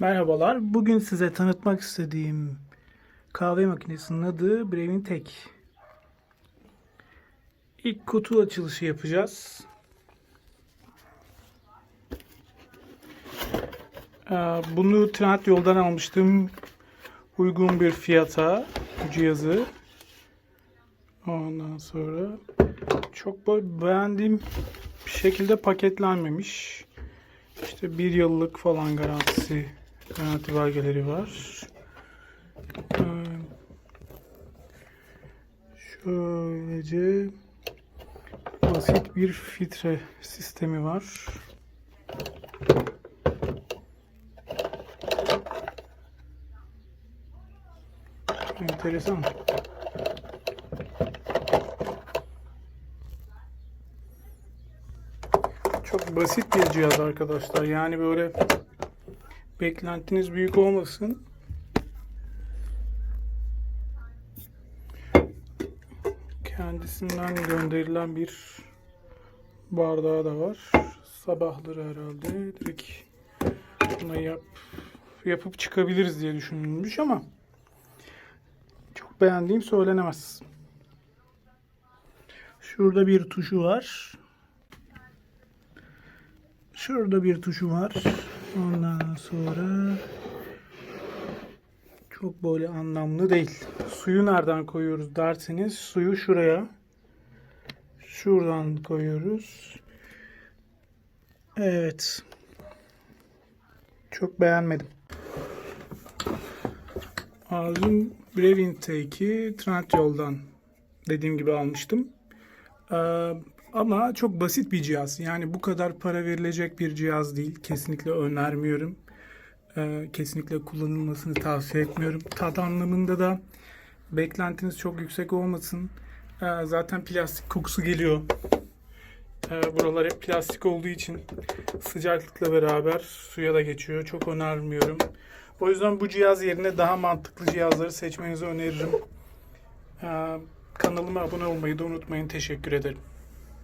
Merhabalar. Bugün size tanıtmak istediğim kahve makinesinin adı Brewing Tech. İlk kutu açılışı yapacağız. Ee, Bunu Trend yoldan almıştım. Uygun bir fiyata bu cihazı. Ondan sonra çok beğendiğim bir şekilde paketlenmemiş. İşte bir yıllık falan garantisi, garanti belgeleri var. Şöylece basit bir filtre sistemi var. Enteresan. Çok basit bir cihaz arkadaşlar. Yani böyle beklentiniz büyük olmasın. Kendisinden gönderilen bir bardağı da var. Sabahları herhalde direkt buna yap, yapıp çıkabiliriz diye düşünülmüş ama çok beğendiğim söylenemez. Şurada bir tuşu var. Şurada bir tuşu var. Ondan sonra çok böyle anlamlı değil. Suyu nereden koyuyoruz derseniz suyu şuraya. Şuradan koyuyoruz. Evet. Çok beğenmedim. Arzum Brevin Take'i Trendyol'dan dediğim gibi almıştım. Ama çok basit bir cihaz. Yani bu kadar para verilecek bir cihaz değil. Kesinlikle önermiyorum. Ee, kesinlikle kullanılmasını tavsiye etmiyorum. Tat anlamında da beklentiniz çok yüksek olmasın. Ee, zaten plastik kokusu geliyor. Ee, buralar hep plastik olduğu için sıcaklıkla beraber suya da geçiyor. Çok önermiyorum. O yüzden bu cihaz yerine daha mantıklı cihazları seçmenizi öneririm. Ee, kanalıma abone olmayı da unutmayın. Teşekkür ederim.